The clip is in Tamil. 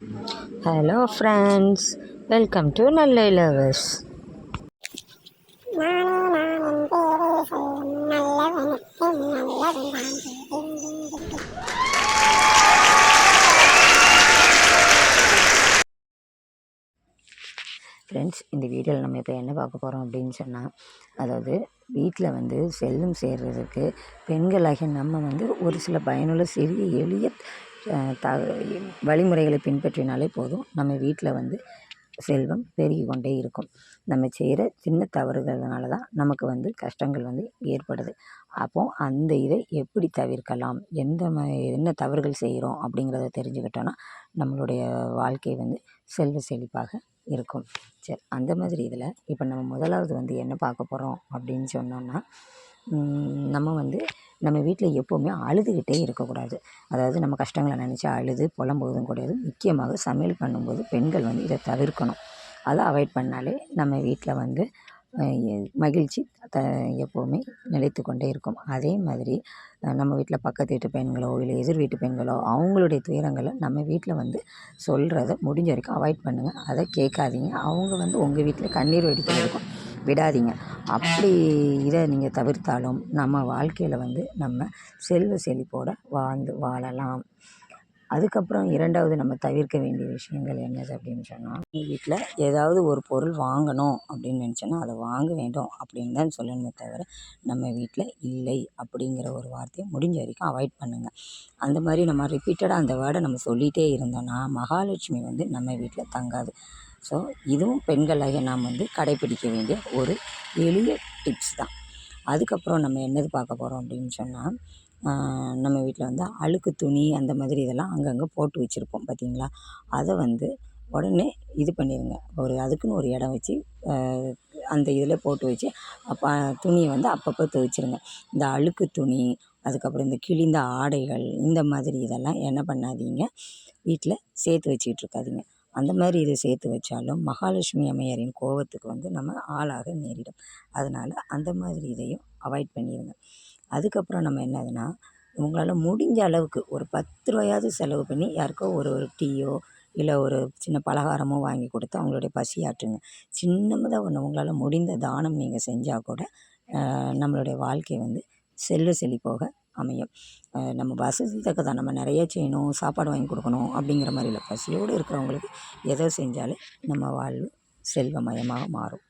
ஹலோ ஃப்ரெண்ட்ஸ் வெல்கம் டு நல்ல லவர்ஸ் ஃப்ரெண்ட்ஸ் இந்த வீடியோவில் நம்ம இப்போ என்ன பார்க்க போகிறோம் அப்படின்னு சொன்னால் அதாவது வீட்டில் வந்து செல்லும் சேர்றதுக்கு பெண்களாகிய நம்ம வந்து ஒரு சில பயனுள்ள சிறிய எளிய த வழிமுறைகளை பின்பற்றினாலே போதும். நம்ம வீட்டில் வந்து செல்வம் பெருகி கொண்டே இருக்கும். நம்ம செய்கிற சின்ன தவறுகள்னால தான் நமக்கு வந்து கஷ்டங்கள் வந்து ஏற்படுது. அப்போ அந்த இதை எப்படி தவிர்க்கலாம்? எந்த ம என்ன தவறுகள் செய்கிறோம் அப்படிங்கிறத தெரிஞ்சுக்கிட்டோன்னா நம்மளுடைய வாழ்க்கை வந்து செல்வ செழிப்பாக இருக்கும். சரி அந்த மாதிரி இதில் இப்போ நம்ம முதலாவது வந்து என்ன பார்க்க போகிறோம் அப்படின்னு சொன்னோன்னா நம்ம வந்து நம்ம வீட்டில் எப்போவுமே அழுதுகிட்டே இருக்கக்கூடாது. அதாவது நம்ம கஷ்டங்களை நினச்சி அழுது புலம்புவதும் கூடாது முக்கியமாக சமையல் பண்ணும்போது பெண்கள் வந்து இதை தவிர்க்கணும். அதை அவாய்ட் பண்ணாலே நம்ம வீட்டில் வந்து மகிழ்ச்சி த எப்போவுமே நிலைத்து கொண்டே இருக்கும். அதே மாதிரி நம்ம வீட்டில் பக்கத்து வீட்டு பெண்களோ இல்லை எதிர் வீட்டு பெண்களோ அவங்களுடைய துயரங்களை நம்ம வீட்டில் வந்து சொல்கிறத முடிஞ்ச வரைக்கும் அவாய்ட் பண்ணுங்கள் அதை கேட்காதீங்க. அவங்க வந்து உங்கள் வீட்டில் கண்ணீர் வெடிக்கிறதுக்கும் விடாதீங்க. அப்படி இதை நீங்கள் தவிர்த்தாலும் நம்ம வாழ்க்கையில் வந்து நம்ம செல்வ செழிப்போட வாழ்ந்து வாழலாம். அதுக்கப்புறம் இரண்டாவது நம்ம தவிர்க்க வேண்டிய விஷயங்கள் என்னது அப்படின்னு சொன்னால் வீட்டில் ஏதாவது ஒரு பொருள் வாங்கணும் அப்படின்னு நினச்சோன்னா அதை வாங்க வேண்டும் அப்படின்னு தான் சொல்லணுமே தவிர நம்ம வீட்டில் இல்லை அப்படிங்கிற ஒரு வார்த்தையை முடிஞ்ச வரைக்கும் அவாய்ட் பண்ணுங்கள் அந்த மாதிரி நம்ம ரிப்பீட்டடாக அந்த வேர்டை நம்ம சொல்லிகிட்டே இருந்தோம்னா மகாலட்சுமி வந்து நம்ம வீட்டில் தங்காது. ஸோ இதுவும் பெண்களாகிய நாம் வந்து கடைப்பிடிக்க வேண்டிய ஒரு எளிய டிப்ஸ் தான். அதுக்கப்புறம் நம்ம என்னது பார்க்க போகிறோம் அப்படின்னு சொன்னால் நம்ம வீட்டில் வந்து அழுக்கு துணி அந்த மாதிரி இதெல்லாம் அங்கங்கே போட்டு வச்சுருப்போம் பார்த்தீங்களா அதை வந்து உடனே இது பண்ணிடுங்க ஒரு அதுக்குன்னு ஒரு இடம் வச்சு அந்த இதில் போட்டு வச்சு அப்போ துணியை வந்து அப்பப்போ துவைச்சிருங்க. இந்த அழுக்கு துணி அதுக்கப்புறம் இந்த கிழிந்த ஆடைகள் இந்த மாதிரி இதெல்லாம் என்ன பண்ணாதீங்க. வீட்டில் சேர்த்து வச்சுக்கிட்டு இருக்காதீங்க. அந்த மாதிரி இதை சேர்த்து வச்சாலும் மகாலட்சுமி அம்மையாரின் கோவத்துக்கு வந்து நம்ம ஆளாக நேரிடும். அதனால் அந்த மாதிரி இதையும் அவாய்ட் பண்ணிடுங்க அதுக்கப்புறம் நம்ம என்னதுன்னா உங்களால் முடிஞ்ச அளவுக்கு ஒரு பத்து ரூபாயாவது செலவு பண்ணி யாருக்கோ ஒரு ஒரு டீயோ இல்லை ஒரு சின்ன பலகாரமோ வாங்கி கொடுத்து அவங்களுடைய பசியாற்றுங்க சின்னதாக ஒன்று உங்களால் முடிந்த தானம் நீங்கள் செஞ்சால் கூட நம்மளுடைய வாழ்க்கை வந்து செல்வ செழிப்போக அமையும். நம்ம வசதி தக்கதான் நம்ம நிறைய செய்யணும் சாப்பாடு வாங்கி கொடுக்கணும் அப்படிங்கிற மாதிரி இல்லை. பசியோடு இருக்கிறவங்களுக்கு எதை செஞ்சாலே நம்ம வாழ்வு செல்வமயமாக மாறும்.